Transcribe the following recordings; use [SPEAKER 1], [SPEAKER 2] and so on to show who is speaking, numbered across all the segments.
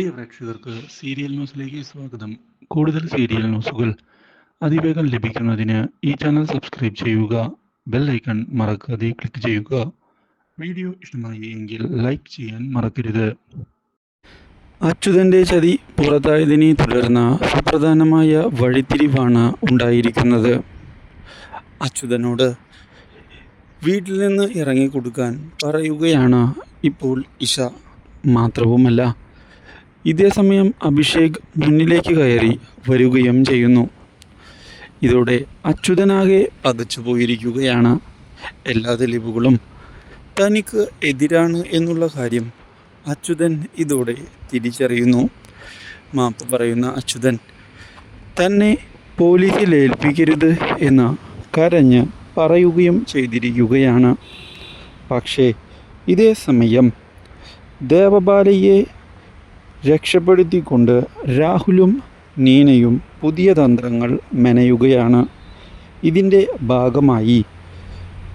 [SPEAKER 1] പ്രിയ പ്രേക്ഷകർക്ക് സീരിയൽ ന്യൂസിലേക്ക് സ്വാഗതം. കൂടുതൽ സീരിയൽ ന്യൂസുകൾ അതിവേഗം ലഭിക്കുന്നതിന് ഈ ചാനൽ സബ്സ്ക്രൈബ് ചെയ്യുക ബെൽ ഐക്കൺ മറക്കാതെ ക്ലിക്ക് ചെയ്യുക. വീഡിയോ ഇഷ്ടമായി എങ്കിൽ ലൈക്ക് ചെയ്യാൻ മറക്കരുത്. അച്യുതന്റെ ചതി പുറത്തായതിനെ തുടർന്ന് സുപ്രധാനമായ വഴിത്തിരിവാണ് ഉണ്ടായിരിക്കുന്നത്. അച്യുതനോട് വീട്ടിൽ നിന്ന് ഇറങ്ങിക്കൊടുക്കാൻ പറയുകയാണ് ഇപ്പോൾ ഇഷ. മാത്രവുമല്ല ഇതേ സമയം അഭിഷേക് മുന്നിലേക്ക് കയറി വരികയും ചെയ്യുന്നു. ഇതോടെ അച്യുതനാകെ പകച്ചു പോയിരിക്കുകയാണ് എല്ലാ തെളിവുകളും തനിക്ക് എതിരാണ് എന്നുള്ള കാര്യം അച്യുതൻ ഇതോടെ തിരിച്ചറിയുന്നു. മാപ്പ് പറയുന്ന അച്യുതൻ തന്നെ പോലീസിൽ ഏൽപ്പിക്കരുത് എന്ന് കരഞ്ഞ് പറയുകയും ചെയ്തിരിക്കുകയാണ്. പക്ഷേ ഇതേ സമയം ദേവബാലയെ രക്ഷപ്പെടുത്തിക്കൊണ്ട് രാഹുലും നീനയും പുതിയ തന്ത്രങ്ങൾ മെനയുകയാണ്. ഇതിന്റെ ഭാഗമായി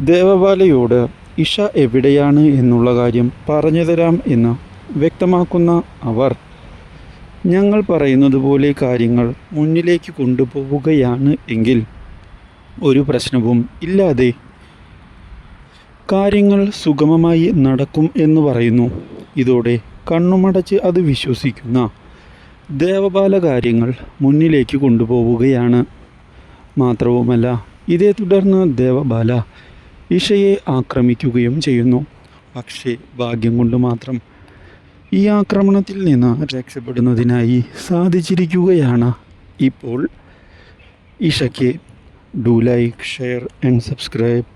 [SPEAKER 1] ദേവബാലയോട് ഇഷ എവിടെയാണ് എന്നുള്ള കാര്യം പറഞ്ഞു തരാം എന്ന് വ്യക്തമാക്കുന്ന അവർ ഞങ്ങൾ പറയുന്നത് പോലെ കാര്യങ്ങൾ മുന്നിലേക്ക് കൊണ്ടുപോവുകയാണ് എങ്കിൽ ഒരു പ്രശ്നവും ഇല്ലാതെ കാര്യങ്ങൾ സുഗമമായി നടക്കും എന്ന് പറയുന്നു. ഇതോടെ കണ്ണുമടച്ച് അത് വിശ്വസിക്കുന്ന ദേവപാല കാര്യങ്ങൾ മുന്നിലേക്ക് കൊണ്ടുപോവുകയാണ്. മാത്രവുമല്ല ഇതേ തുടർന്ന് ദേവബാല ഇഷയെ ആക്രമിക്കുകയും ചെയ്യുന്നു. പക്ഷേ ഭാഗ്യം കൊണ്ട് മാത്രം ഈ ആക്രമണത്തിൽ നിന്ന് രക്ഷപ്പെടുന്നതിനായി സാധിച്ചിരിക്കുകയാണ്. ഇപ്പോൾ ഇഷയ്ക്ക് do like share and subscribe